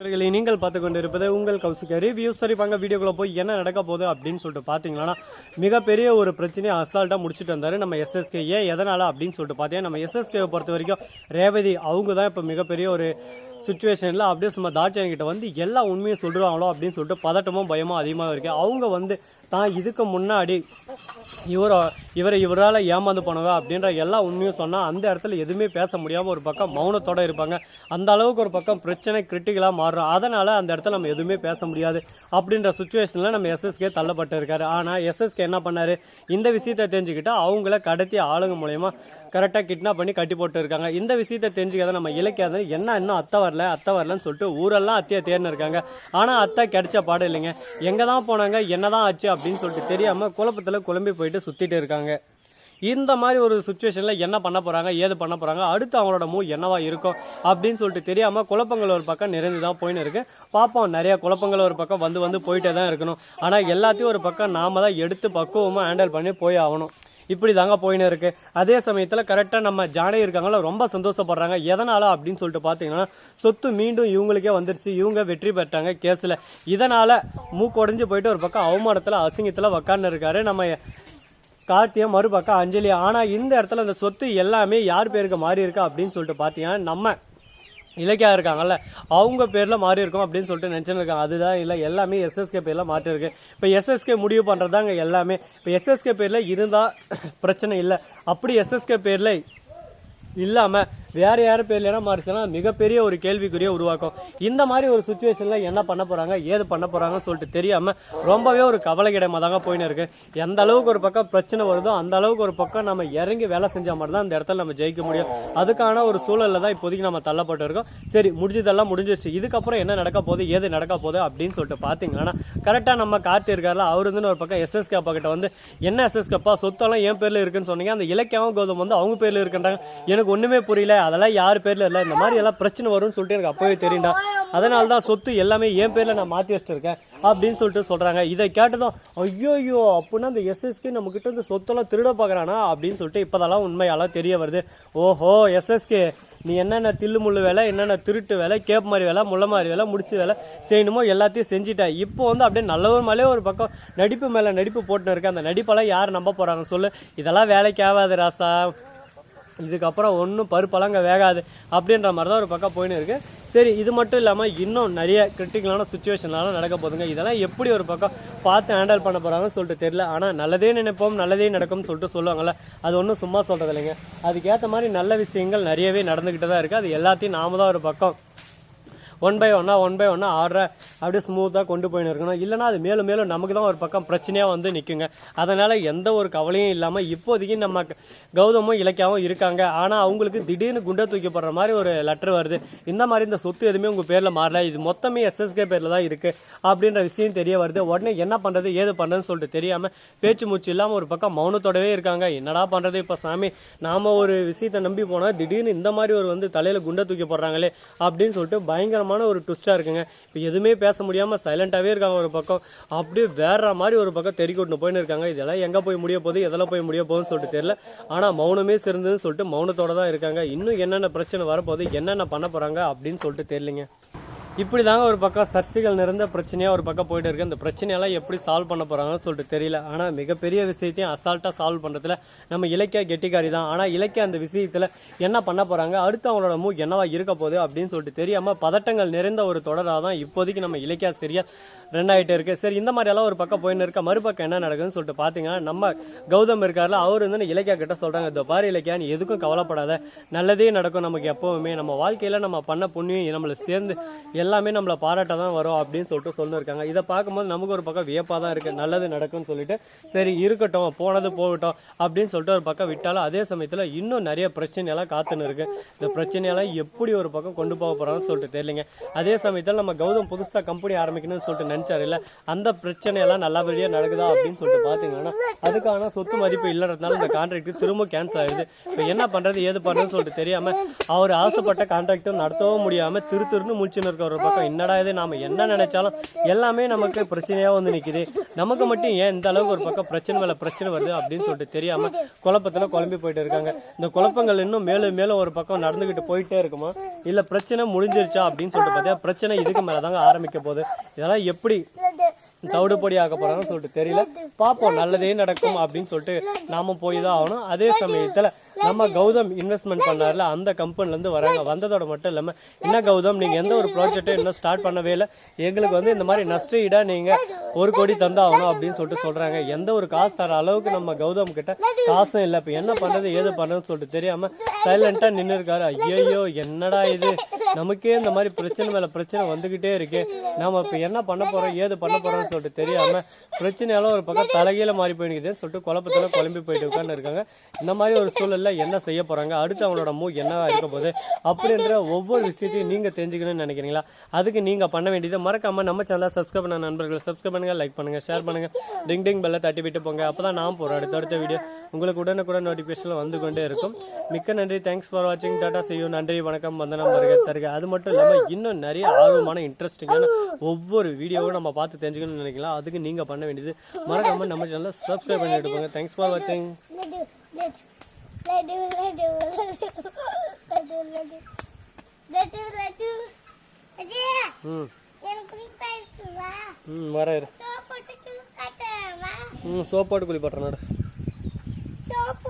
நண்பர்களே, நீங்கள் பார்த்து கொண்டிருப்பது உங்கள் கவுசுக்கு ரிவ்யூ சரி வாங்க வீடியோக்குள்ள போய் என்ன நடக்க போகுது அப்படின்னு சொல்லிட்டு பார்த்தீங்கன்னா மிகப்பெரிய ஒரு பிரச்சனையை அசால்ட்டாக முடிச்சுட்டு வந்தாரு நம்ம எஸ்எஸ்கே ஏன் எதனால அப்படின்னு சொல்லிட்டு பார்த்தீங்கன்னா நம்ம எஸ்எஸ்கே பொறுத்த வரைக்கும் ரேவதி அவங்க தான் இப்போ மிகப்பெரிய ஒரு சுச்சுவேஷனில் அப்படியே சும்மா தாட்சியன் கிட்ட வந்து எல்லா உண்மையும் சொல்லுவாங்களோ அப்படின்னு சொல்லிட்டு பதட்டமும் பயமும் அதிகமாக இருக்குது அவங்க வந்து தான் இதுக்கு முன்னாடி இவரை இவரை இவரால் ஏமாந்து போனவங்க அப்படின்ற எல்லா உண்மையும் சொன்னால் அந்த இடத்துல எதுவுமே பேச முடியாமல் ஒரு பக்கம் மௌனத்தோடு இருப்பாங்க. அந்த அளவுக்கு ஒரு பக்கம் பிரச்சனை கிரிட்டிக்கலாக மாறும் அதனால் அந்த இடத்துல நம்ம எதுவுமே பேச முடியாது அப்படின்ற சுச்சுவேஷனில் நம்ம எஸ்எஸ்கே தள்ளப்பட்டு இருக்காரு. ஆனால் எஸ்எஸ்கே என்ன பண்ணார்? இந்த விஷயத்தை தெரிஞ்சுக்கிட்டு அவங்கள கடத்தி ஆளுங்க மூலயமா கரெக்டாக கிட்னாப் பண்ணி கட்டி போட்டு இருக்காங்க. இந்த விஷயத்தை தெரிஞ்சுக்காத நம்ம இலக்கியாத என்ன இன்னும் அத்தை வரல அத்தை வரலன்னு சொல்லிட்டு ஊரெல்லாம் அத்தையை தேர்ந்து இருக்காங்க. ஆனால் அத்தை கிடைச்ச பாடு இல்லைங்க. எங்கே தான் போனாங்க என்ன தான் ஆச்சு அப்படின்னு சொல்லிட்டு தெரியாமல் குழப்பத்தில் குழம்பி போயிட்டு சுற்றிட்டு இருக்காங்க. இந்த மாதிரி ஒரு சுச்சுவேஷனில் என்ன பண்ண போகிறாங்க ஏது பண்ண போகிறாங்க அடுத்து அவங்களோட மூவ் என்னவா இருக்கும் அப்படின்னு சொல்லிட்டு தெரியாமல் குழப்பங்கள் ஒரு பக்கம் நிறைந்து தான் போயின்னு இருக்கு. பார்ப்போம் நிறைய குழப்பங்கள் ஒரு பக்கம் வந்து வந்து போயிட்டே தான் இருக்கணும். ஆனால் எல்லாத்தையும் ஒரு பக்கம் நாம தான் எடுத்து பக்குவமாக ஹேண்டில் பண்ணி போய் ஆகணும். இப்படி தாங்க போயின்னு இருக்கு. அதே சமயத்தில் கரெக்டாக நம்ம ஜானகி இருக்காங்களோ ரொம்ப சந்தோஷப்படுறாங்க. எதனால அப்படின்னு சொல்லிட்டு பார்த்தீங்கன்னா சொத்து மீண்டும் இவங்களுக்கே வந்துருச்சு. இவங்க வெற்றி பெற்றாங்க கேஸில். இதனால மூக்கொடைஞ்சு போயிட்டு ஒரு பக்கம் அவமானத்தில் அசிங்கத்தில் உக்காந்து இருக்காரு நம்ம கார்த்தியம் மறுபக்கம் அஞ்சலி. ஆனால் இந்த இடத்துல அந்த சொத்து எல்லாமே யார் பேருக்கு மாறி இருக்கா அப்படின்னு சொல்லிட்டு பார்த்தீங்கன்னா நம்ம இலக்கியா இருக்காங்கல்ல அவங்க பேரில் மாறி இருக்கும் அப்படின்னு சொல்லிட்டு நினச்சின்னு இருக்காங்க. அதுதான் இல்லை எல்லாமே எஸ்எஸ்கே பேரில் மாற்றிருக்கு இப்போ எஸ்எஸ்கே முடிவு பண்ணுறதாங்க எல்லாமே. இப்போ எஸ்எஸ்கே பேரில் இருந்தால் பிரச்சனை இல்லை. அப்படி எஸ்எஸ்கே பேரில் இல்லாமல் வேற யார் பேர்ல மாறிச்சுன்னா மிகப்பெரிய ஒரு கேள்விக்குரிய உருவாக்கும். இந்த மாதிரி ஒரு சுச்சுவேஷனில் என்ன பண்ண போகிறாங்க ஏது பண்ண போகிறாங்கன்னு சொல்லிட்டு தெரியாமல் ரொம்பவே ஒரு கவலைக்கிடமாக தாங்க போயின்னு இருக்கு. எந்த அளவுக்கு ஒரு பக்கம் பிரச்சனை வருதோ அந்த அளவுக்கு ஒரு பக்கம் நம்ம இறங்கி வேலை செஞ்சால் மட்டும் தான் இந்த இடத்துல நம்ம ஜெயிக்க முடியும். அதுக்கான ஒரு சூழலில் தான் இப்போதைக்கு நம்ம தள்ளப்பட்டு இருக்கோம். சரி முடிஞ்சதெல்லாம் முடிஞ்சிருச்சு. இதுக்கப்புறம் என்ன நடக்க போகுது? ஏது நடக்க போகுது? அப்படின்னு சொல்லிட்டு பார்த்தீங்கன்னா கரெக்டாக நம்ம கார்த்தி இருக்கார்ல அவருந்துன்னு ஒரு பக்கம் எஸ்எஸ்கே அப்பா கிட்ட வந்து என்ன எஸ்எஸ்கேப்பா சொத்தெல்லாம் என் பேர்ல இருக்குன்னு சொன்னீங்க. அந்த இலக்கியாவும் கௌதம் வந்து அவங்க பேர்ல இருக்குன்றாங்க. எனக்கு ஒண்ணுமே புரியல. அதெல்லாம் யார் பேரில் இல்லை. இந்த மாதிரி எல்லாம் பிரச்சனை வரும்னு சொல்லிட்டு எனக்கு அப்போவே தெரியும்டா. அதனால தான் சொத்து எல்லாமே என் பேரில் நான் மாற்றி வச்சுருக்கேன் அப்படின்னு சொல்லிட்டு சொல்கிறாங்க இதை கேட்டதும் ஐயோ ஐயோ அப்படின்னா அந்த எஸ்எஸ்கே நம்மக்கிட்ட இருந்து சொத்தெல்லாம் திருட பார்க்குறானா அப்படின்னு சொல்லிட்டு இப்போதெல்லாம் உண்மையெல்லாம் தெரிய வருது. ஓஹோ எஸ்எஸ்கே நீ என்னென்ன தில்லு முள்ளு வேலை என்னென்ன திருட்டு வேலை கேப் மாதிரி வேலை முள்ள மாதிரி வேலை முடிச்ச வேலை செய்யணுமோ எல்லாத்தையும் செஞ்சுட்டேன். இப்போ வந்து அப்படியே நல்லவர் மேலே ஒரு பக்கம் நடிப்பு மேலே நடிப்பு போட்டுன்னு இருக்கு. அந்த நடிப்பெல்லாம் யார் நம்ப போகிறாங்கன்னு சொல்லு. இதெல்லாம் வேலைக்கு ஆகாது ராசா. இதுக்கப்புறம் ஒன்றும் பருப்பலங்க வேகாது அப்படின்ற மாதிரி தான் ஒரு பக்கம் போயின்னு இருக்குது சரி இது மட்டும் இல்லாமல் இன்னும் நிறைய கிரிட்டிக்கலான சுச்சுவேஷன்லாம் நடக்க போதுங்க இதெல்லாம் எப்படி ஒரு பக்கம் பார்த்து ஹேண்டில் பண்ண போகிறாங்கன்னு சொல்லிட்டு தெரியல. ஆனால் நல்லதே நினைப்போம் நல்லதே நடக்கும்னு சொல்லிட்டு சொல்லுவாங்கள்ல அது ஒன்றும் சும்மா சொல்கிறது இல்லைங்க அதுக்கேற்ற மாதிரி நல்ல விஷயங்கள் நிறையவே நடந்துக்கிட்டு தான் இருக்குது அது எல்லாத்தையும் நாம தான் ஒரு பக்கம் ஒன் பை ஒன்னா ஒன் பை ஒன்னா ஆடுற அப்படியே ஸ்மூத்தாக கொண்டு போயின்னு இருக்கணும். இல்லைனா அது மேலும் மேலும் நமக்கு தான் ஒரு பக்கம் பிரச்சனையாக வந்து நிற்குங்க அதனால் எந்த ஒரு கவலையும் இல்லாமல் இப்போதைக்கு நம்ம கௌதமும் இலக்கியாவும் இருக்காங்க. ஆனால் அவங்களுக்கு திடீர்னு குண்டை தூக்கி போடுற மாதிரி ஒரு லெட்டர் வருது. இந்த மாதிரி இந்த சொத்து எதுவுமே உங்கள் பேரில் மாறல. இது மொத்தமே எஸ்எஸ்கே பேரில் தான் இருக்குது அப்படின்ற விஷயம் தெரிய வருது. உடனே என்ன பண்ணுறது ஏது பண்ணுறதுன்னு சொல்லிட்டு தெரியாமல் பேச்சு மூச்சு இல்லாமல் ஒரு பக்கம் மௌனத்தோடவே இருக்காங்க. என்னடா பண்ணுறது இப்போ சாமி? நாம் ஒரு விஷயத்தை நம்பி போனால் திடீர்னு இந்த மாதிரி ஒரு வந்து தலையில் குண்டை தூக்கி போடுறாங்களே அப்படின்னு சொல்லிட்டு பயங்கரமான ஒரு ட்விஸ்ட்டாக இருக்குங்க. இப்போ எதுவுமே பேச முடியாமல் சைலண்ட்டாகவே இருக்காங்க ஒரு பக்கம். அப்படியே வேற மாதிரி ஒரு பக்கம் தெறி போயின்னு இருக்காங்க. இதெல்லாம் எங்கே போய் முடிய போகுது எதில் போய் முடிய போகுதுன்னு சொல்லிட்டு தெரியல. ஆனால் மௌனமே சிறந்ததுன்னு சொல்லிட்டு மௌனத்தோட தான் இருக்காங்க. இன்னும் என்னென்ன பிரச்சனை வரப்போகுது என்னென்ன பண்ண போகிறாங்க அப்படின்னு சொல்லிட்டு தெரியலங்க. இப்படி தாங்க ஒரு பக்கம் சர்ச்சைகள் நிறைந்த பிரச்சனையாக ஒரு பக்கம் போயிட்டு இருக்கு. அந்த பிரச்சனையெல்லாம் எப்படி சால்வ் பண்ண போகிறாங்கன்னு சொல்லிட்டு தெரியல. ஆனால் மிகப்பெரிய விஷயத்தையும் அசால்ட்டாக சால்வ் பண்ணுறதுல நம்ம இலக்கிய கெட்டிக்காரி தான். ஆனால் இலக்கிய அந்த விஷயத்தில் என்ன பண்ண போகிறாங்க அடுத்து அவங்களோட மூ என்னவா இருக்க போகுது அப்படின்னு சொல்லிட்டு தெரியாமல் பதட்டங்கள் நிறைந்த ஒரு தொடராக தான் இப்போதைக்கு நம்ம இலக்கியா ரன் ரெண்டாயிட்டு இருக்கு. சரி இந்த மாதிரி எல்லாம் ஒரு பக்கம் போயின்னு இருக்க? மறுபக்கம் என்ன நடக்குதுன்னு சொல்லிட்டு பார்த்தீங்கன்னா நம்ம கௌதம் இருக்கார்ல அவர் வந்து இலக்கியா கிட்ட சொல்கிறாங்க இந்த பாரு இலக்கியா நீ எதுக்கும் கவலைப்படாத. நல்லதே நடக்கும் நமக்கு எப்பவுமே. நம்ம வாழ்க்கையில் நம்ம பண்ண புண்ணியம் நம்மளை சேர்ந்து எல்லாமே நம்மளை பாராட்ட தான் வரும் அப்படின்னு சொல்லிட்டு சொல்லியிருக்காங்க இதை பார்க்கும்போது நமக்கு ஒரு பக்கம் வியப்பாக தான் இருக்குது நல்லது நடக்கும்னு சொல்லிட்டு சரி இருக்கட்டும் போனது போகட்டும் அப்படின்னு சொல்லிட்டு ஒரு பக்கம் விட்டாலும் அதே சமயத்தில் இன்னும் நிறைய பிரச்சனையெல்லாம் காத்துன்னு இருக்கு. இந்த பிரச்சனையெல்லாம் எப்படி ஒரு பக்கம் கொண்டு போக போகிறான்னு சொல்லிட்டு தெரியலங்க. அதே சமயத்தில் நம்ம கௌதம் புதுசாக கம்பெனி ஆரம்பிக்கணும்னு சொல்லிட்டு நினைச்சாரு. இல்ல அந்த பிரச்சனையெல்லாம் நல்லபடியா நடக்குதா அப்படின்னு சொல்லிட்டு பாத்தீங்கன்னா அதுக்கான சொத்து மதிப்பு இல்லைன்றதுனால இந்த கான்ட்ராக்ட் திரும்ப கேன்சல் ஆயிடுது. இப்போ என்ன பண்றது ஏது பண்றது சொல்லிட்டு தெரியாம அவர் ஆசைப்பட்ட கான்ட்ராக்டும் நடத்தவும் முடியாம திரு திருன்னு முழிச்சுன்னு இருக்க ஒரு பக்கம். என்னடா இது நாம என்ன நினைச்சாலும் எல்லாமே நமக்கு பிரச்சனையா வந்து நிக்குது. நமக்கு மட்டும் ஏன் இந்த அளவுக்கு ஒரு பக்கம் பிரச்சனை மேல பிரச்சனை வருது அப்படின்னு சொல்லிட்டு தெரியாம குழப்பத்துல குழம்பி போயிட்டு இருக்காங்க. இந்த குழப்பங்கள் இன்னும் மேலும் மேலும் ஒரு பக்கம் நடந்துகிட்டு போயிட்டே இருக்குமா? இல்ல பிரச்சனை முடிஞ்சிருச்சா அப்படின்னு சொல்லிட்டு பார்த்தா பிரச்சனை இதுக்கு மேலதாங்க ஆரம்பிக்க போகுது. இதெல்லாம் எப்படி எப்படி தவிடு பொடி ஆக்க போறாங்கன்னு சொல்லிட்டு தெரியல. பார்ப்போம் நல்லதே நடக்கும் அப்படின்னு சொல்லிட்டு நாம போய் தான் ஆகணும். அதே சமயத்துல நம்ம கௌதம் இன்வெஸ்ட்மெண்ட் பண்ணார்ல அந்த கம்பெனில இருந்து வராங்க. வந்ததோட மட்டும் இல்லாம என்ன கௌதம் நீங்க எந்த ஒரு ப்ராஜெக்டும் இன்னும் ஸ்டார்ட் பண்ணவே இல்லை. எங்களுக்கு வந்து இந்த மாதிரி நஷ்ட ஈடா நீங்க ஒரு கோடி தந்தாகணும் அப்படின்னு சொல்லிட்டு சொல்றாங்க. எந்த ஒரு காசு தர அளவுக்கு நம்ம கௌதம் கிட்ட காசும் இல்லை. இப்ப என்ன பண்றது ஏது பண்றதுன்னு சொல்லிட்டு தெரியாம சைலண்டா நின்று இருக்காரு. ஐயோ என்னடா இது? நமக்கே இந்த மாதிரி பிரச்சனை மேல பிரச்சனை வந்துகிட்டே இருக்கு. நாம இப்ப என்ன பண்ண போறோம் ஏது பண்ண போறோம்னு சொல்லிட்டு தெரியாம பிரச்சனையால ஒரு பக்கம் தலைகீழ மாறி போயிடுதுன்னு சொல்லிட்டு குழப்பத்துல குழம்பி போயிட்டு உட்கார்ந்து இருக்காங்க. இந்த மாதிரி ஒரு சூழல்ல என்ன செய்ய போறாங்க? அடுத்து அவங்களோட மூ என்னவா இருக்க போகுது? அப்படின்ற ஒவ்வொரு விஷயத்தையும் நீங்க தெரிஞ்சுக்கணும்னு நினைக்கிறீங்களா? அதுக்கு நீங்க பண்ண வேண்டியது மறக்காம நம்ம சேனலை சப்ஸ்கிரைப் பண்ண நண்பர்கள் சப்ஸ்கிரைப் பண்ணுங்க லைக் பண்ணுங்க ஷேர் பண்ணுங்க. டிங் டிங் பெல்ல தட்டி விட்டு போங்க. அப்பதான் நான் போறேன் அடுத்தடுத்த வீடியோ உங்களுக்கு உடனுக்குடன் நோட்டிஃபிகேஷனில் வந்து கொண்டே இருக்கும். மிக்க நன்றி. தேங்க்ஸ் ஃபார் வாட்சிங் டாட்டா செய்யும் நன்றி வணக்கம். வந்தனம் வருக தருக. அது மட்டும் இல்லாமல் இன்னும் நிறைய ஆர்வமான இன்ட்ரெஸ்டிங்கான ஒவ்வொரு வீடியோவும் நம்ம பார்த்து தெரிஞ்சுக்கணும்னு நினைக்கலாம். அதுக்கு நீங்கள் பண்ண வேண்டியது மறக்காமல் நம்ம சேனலை சப்ஸ்கிரைப் பண்ணி எடுப்போங்க தேங்க்ஸ் ஃபார் வாட்சிங் ம். ம் வர இரு. சோப் ம் சோப் போட்டு குளிப்பாட்டறேன் So